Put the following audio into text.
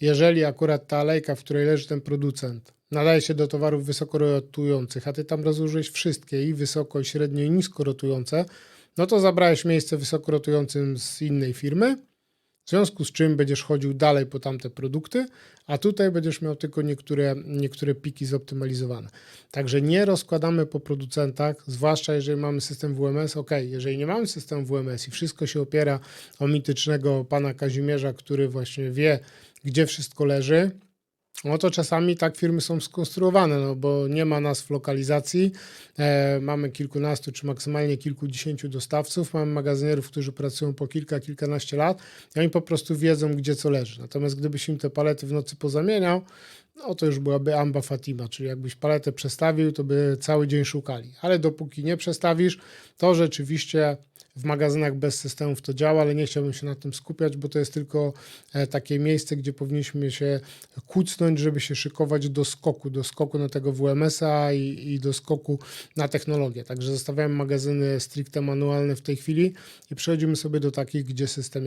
jeżeli akurat ta alejka, w której leży ten producent, nadaje się do towarów wysoko rotujących, a ty tam rozłożyłeś wszystkie i wysoko, i średnio, i nisko rotujące, no to zabrałeś miejsce wysoko rotującym z innej firmy, w związku z czym będziesz chodził dalej po tamte produkty, a tutaj będziesz miał tylko niektóre, niektóre piki zoptymalizowane. Także nie rozkładamy po producentach, zwłaszcza jeżeli mamy system WMS. Ok, jeżeli nie mamy systemu WMS i wszystko się opiera o mitycznego pana Kazimierza, który właśnie wie, gdzie wszystko leży, no to czasami tak firmy są skonstruowane, no bo nie ma nas w lokalizacji, e, mamy kilkunastu czy maksymalnie kilkudziesięciu dostawców, mamy magazynierów, którzy pracują po kilka, kilkanaście lat i oni po prostu wiedzą, gdzie co leży. Natomiast gdybyś im te palety w nocy pozamieniał, no to już byłaby amba fatima, czyli jakbyś paletę przestawił, to by cały dzień szukali. Ale dopóki nie przestawisz, to rzeczywiście w magazynach bez systemów to działa, ale nie chciałbym się na tym skupiać, bo to jest tylko e, takie miejsce, gdzie powinniśmy się kucnąć, żeby się szykować do skoku, do skoku na tego WMS-a i, i do skoku na technologię. Także zostawiamy magazyny stricte manualne w tej chwili i przechodzimy sobie do takich, gdzie system jest.